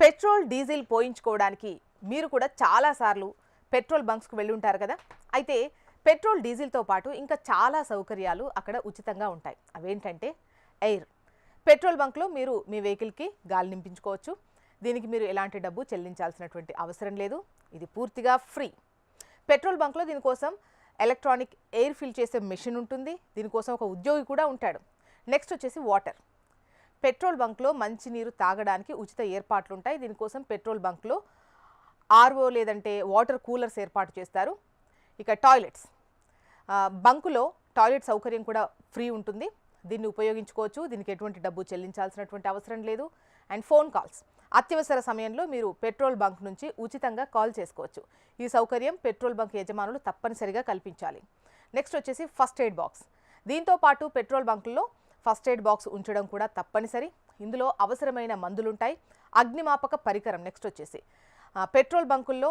Petrol diesel పోయించుకోవడానికి మీరు కూడా చాలాసార్లు పెట్రోల్ బంక్స్కు వెళ్ళి ఉంటారు కదా? అయితే పెట్రోల్ డీజిల్తో పాటు ఇంకా చాలా సౌకర్యాలు అక్కడ ఉచితంగా ఉంటాయి. అవేంటంటే ఎయిర్. పెట్రోల్ బంక్లో మీరు మీ వెహికల్కి గాలి నింపించుకోవచ్చు. దీనికి మీరు ఎలాంటి డబ్బు చెల్లించాల్సినటువంటి అవసరం లేదు. ఇది పూర్తిగా ఫ్రీ. పెట్రోల్ బంక్లో దీనికోసం ఎలక్ట్రానిక్ ఎయిర్ ఫిల్ చేసే మెషిన్ ఉంటుంది. దీనికోసం ఒక ఉద్యోగి కూడా ఉంటాడు. నెక్స్ట్ వచ్చేసి వాటర్. పెట్రోల్ బంక్లో మంచినీరు తాగడానికి ఉచిత ఏర్పాట్లు ఉంటాయి దీనికోసం పెట్రోల్ బంక్లో ఆర్ఓ లేదంటే వాటర్ కూలర్స్ ఏర్పాటు చేస్తారు. ఇక టాయిలెట్స్. బంకులో టాయిలెట్ సౌకర్యం కూడా ఫ్రీ ఉంటుంది. దీన్ని ఉపయోగించుకోవచ్చు. దీనికి ఎటువంటి డబ్బు చెల్లించాల్సినటువంటి అవసరం లేదు. And phone calls. అత్యవసర సమయంలో మీరు పెట్రోల్ బంక్ నుంచి ఉచితంగా కాల్ చేసుకోవచ్చు. ఈ సౌకర్యం పెట్రోల్ బంక్ యజమానులు తప్పనిసరిగా కల్పించాలి. నెక్స్ట్ వచ్చేసి ఫస్ట్ ఎయిడ్ బాక్స్. దీంతో పాటు పెట్రోల్ బంకుల్లో ఫస్ట్ ఎయిడ్ బాక్స్ ఉంచడం కూడా తప్పనిసరి. ఇందులో అవసరమైన మందులుంటాయి. అగ్నిమాపక పరికరం నెక్స్ట్ వచ్చేసి. పెట్రోల్ బంకుల్లో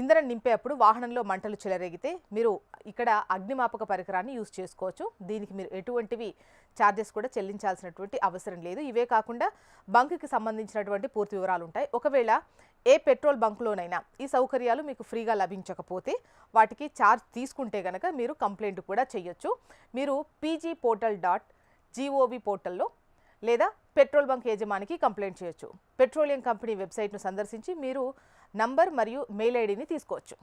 ఇంధనం నింపేటప్పుడు వాహనంలో మంటలు చెలరేగితే మీరు ఇక్కడ అగ్నిమాపక పరికరాన్ని యూజ్ చేసుకోవచ్చు. దీనికి మీరు ఎటువంటివి ఛార్జెస్ కూడా చెల్లించాల్సినటువంటి అవసరం లేదు. ఇవే కాకుండా బంక్కి సంబంధించినటువంటి పూర్తి వివరాలు ఉంటాయి ఒకవేళ ఏ పెట్రోల్ బంక్లోనైనా ఈ సౌకర్యాలు మీకు ఫ్రీగా లభించకపోతే వాటికి ఛార్జ్ తీసుకుంటే కనుక మీరు కంప్లైంట్ కూడా చేయొచ్చు మీరు పీజీ పోర్టల్ డాట్ జీఓవి పోర్టల్లో లేదా పెట్రోల్ బంక్ యజమానికి కంప్లైంట్ చేయొచ్చు. పెట్రోలియం కంపెనీ వెబ్సైట్ను సందర్శించి మీరు నంబర్ మరియు మెయిల్ ఐడిని తీసుకోవచ్చు.